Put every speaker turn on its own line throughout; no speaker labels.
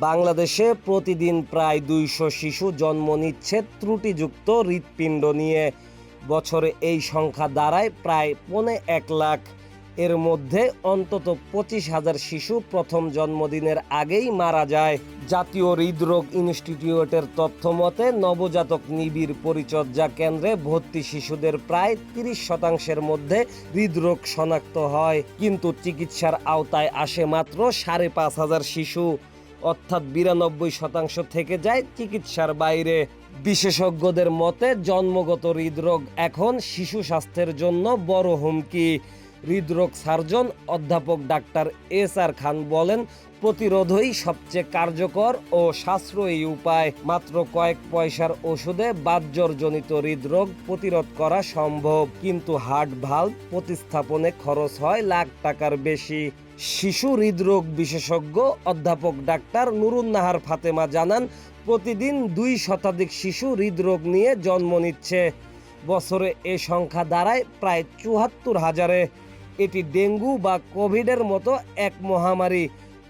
বাংলাদেশে প্রতিদিন প্রায় দুইশো শিশু জন্ম নিচ্ছে ত্রুটিযুক্ত হৃৎপিণ্ড নিয়ে। বছরে এই সংখ্যা দাঁড়ায় প্রায় পৌনে এক লাখ। এর মধ্যে অন্তত পঁচিশ হাজার শিশু প্রথম জন্মদিনের আগেই মারা যায়। জাতীয় হৃদরোগ ইনস্টিটিউটের তথ্য মতে, নবজাতক নিবিড় পরিচর্যা কেন্দ্রে ভর্তি শিশুদের প্রায় তিরিশ শতাংশের মধ্যে হৃদরোগ শনাক্ত হয়। কিন্তু চিকিৎসার আওতায় আসে মাত্র সাড়ে পাঁচ হাজার শিশু। অর্থাৎ বিরানব্বই শতাংশ থেকে যায় চিকিৎসার বাইরে। বিশেষজ্ঞদের মতে, জন্মগত হৃদরোগ এখন শিশু স্বাস্থ্যের জন্য বড় হুমকি। হৃদরোগ সার্জন অধ্যাপক ডাক্তার এস আর খান বলেন, প্রতিরোধই সবচেয়ে কার্যকর ও সাশ্রয়ী উপায়। মাত্র কয়েক পয়সার ওষুধে বাতজ্বরজনিত হৃদরোগ প্রতিরোধ করা সম্ভব। কিন্তু হার্ট ভাল্ব প্রতিস্থাপনে খরচ হয় লাখ টাকার বেশি। শিশু হৃদরোগ বিশেষজ্ঞ অধ্যাপক ডাক্তার নুরুন্নাহার ফাতেমা জানান, প্রতিদিন দুই শতাধিক শিশু হৃদরোগ নিয়ে জন্ম নিচ্ছে। বছরে এ সংখ্যা দাঁড়ায় প্রায় চুয়াত্তর হাজারে। এটি ডেঙ্গু বা কোভিডের মতো এক মহামারী।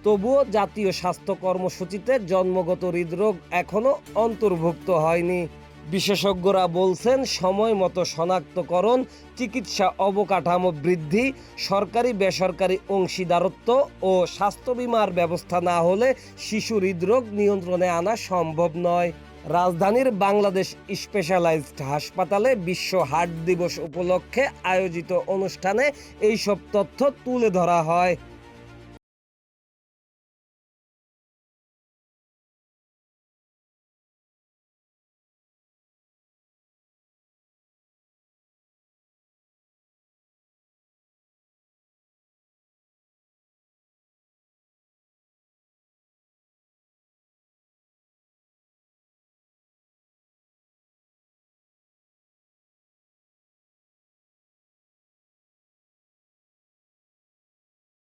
তবুও জাতীয় স্বাস্থ্য কর্মসূচিতে জন্মগত হৃদরোগ এখনও অন্তর্ভুক্ত হয়নি। বিশেষজ্ঞরা বলছেন, সময় মতো শনাক্তকরণ, চিকিৎসা অবকাঠামো বৃদ্ধি, সরকারি বেসরকারি অংশীদারত্ব ও স্বাস্থ্য বিমার ব্যবস্থা না হলে শিশু হৃদরোগ নিয়ন্ত্রণে আনা সম্ভব নয়। রাজধানীর বাংলাদেশ স্পেশালাইজড হাসপাতালে বিশ্ব হার্ট দিবস উপলক্ষে আয়োজিত অনুষ্ঠানে এইসব তথ্য তুলে ধরা হয়।